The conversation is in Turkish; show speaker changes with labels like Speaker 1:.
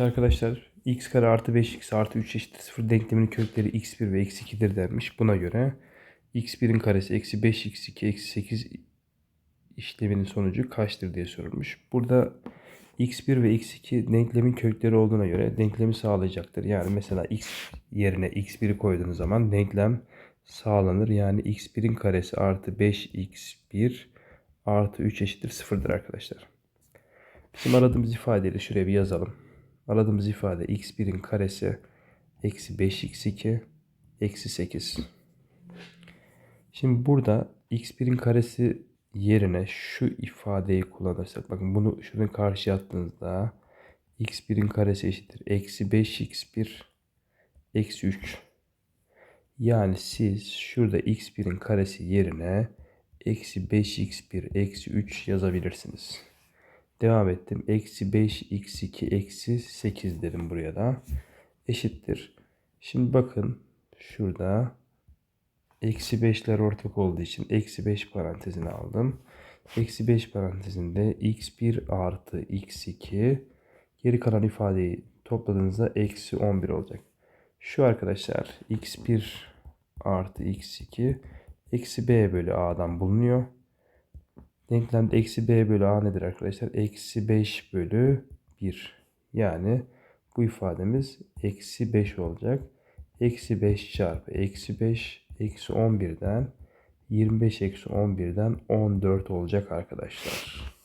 Speaker 1: Arkadaşlar x kare artı 5x artı 3 eşittir 0 denkleminin kökleri x1 ve x2'dir denmiş. Buna göre x1'in karesi eksi 5x2 eksi 8 işleminin sonucu kaçtır diye sorulmuş. Burada x1 ve x2 denklemin kökleri olduğuna göre denklemi sağlayacaktır. Yani mesela x yerine x1'i koyduğunuz zaman denklem sağlanır. Yani x1'in karesi artı 5x1 artı 3 eşittir 0'dır arkadaşlar. Bizim aradığımız ifadeyi de şuraya bir yazalım. Aradığımız ifade x1'in karesi eksi 5x2 eksi 8. Şimdi burada x1'in karesi yerine şu ifadeyi kullanırsak bakın bunu şunu karşıya attığınızda x1'in karesi eşittir. Eksi 5x1 eksi 3. Yani siz şurada x1'in karesi yerine eksi 5x1 eksi 3 yazabilirsiniz. Devam ettim. Eksi 5x2 eksi 8 dedim buraya da. Eşittir. Şimdi bakın şurada eksi 5'ler ortak olduğu için eksi 5 parantezine aldım. Eksi 5 parantezinde x1 artı x2 geri kalan ifadeyi topladığınızda eksi 11 olacak. Şu arkadaşlar x1 artı x2 eksi b bölü a'dan bulunuyor. Denklemde eksi b bölü a nedir arkadaşlar? Eksi 5 bölü 1. Yani bu ifademiz eksi 5 olacak. Eksi 5 çarpı eksi 5 eksi 11'den 25 eksi 11'den 14 olacak arkadaşlar.